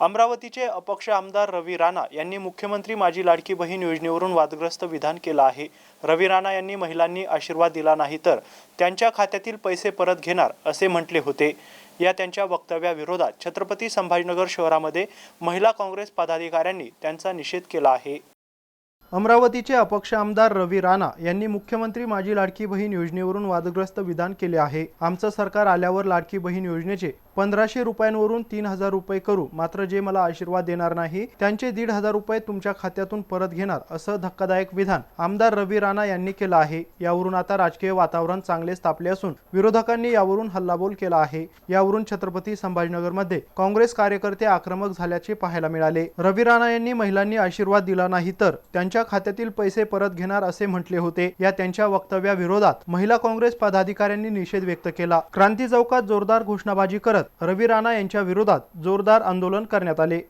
अमरावतीचे अपक्ष आमदार रवी राणा यांनी मुख्यमंत्री माझी लाडकी बहीण योजनेवरून वादग्रस्त विधान केलं आहे. रवी राणा यांनी महिलांनी आशीर्वाद दिला नाही तर त्यांच्या खात्यातील पैसे परत घेणार असे म्हटले होते. या त्यांच्या वक्तव्याविरोधात छत्रपती संभाजीनगर शहरामध्ये महिला काँग्रेस पदाधिकाऱ्यांनी त्यांचा निषेध केला आहे. अमरावतीचे अपक्ष आमदार रवी राणा यांनी मुख्यमंत्री माझी लाडकी बहीण योजनेवरून वादग्रस्त विधान केले आहे. आमचं सरकार आल्यावर लाडकी बहीण योजनेचे पंधराशे रुपयांवरून तीन हजार रुपये करू. मात्र जे मला आशीर्वाद देणार नाही त्यांचे दीड हजार रुपये तुमच्या खात्यातून परत घेणार असं धक्कादायक विधान आमदार रवी राणा यांनी केलं आहे. यावरून आता राजकीय वातावरण चांगले तापले असून विरोधकांनी यावरून हल्लाबोल केला आहे. यावरून छत्रपती संभाजीनगरमध्ये काँग्रेस कार्यकर्ते आक्रमक झाल्याचे पाहायला मिळाले. रवी राणा यांनी महिलांनी आशीर्वाद दिला नाही तर त्यांच्या खात्यातील पैसे परत घेणार असे म्हटले होते. या त्यांच्या वक्तव्याविरोधात महिला काँग्रेस पदाधिकाऱ्यांनी निषेध व्यक्त केला. क्रांती चौकात जोरदार घोषणाबाजी करत रवी राणा यांच्या विरोधात जोरदार आंदोलन करण्यात आले.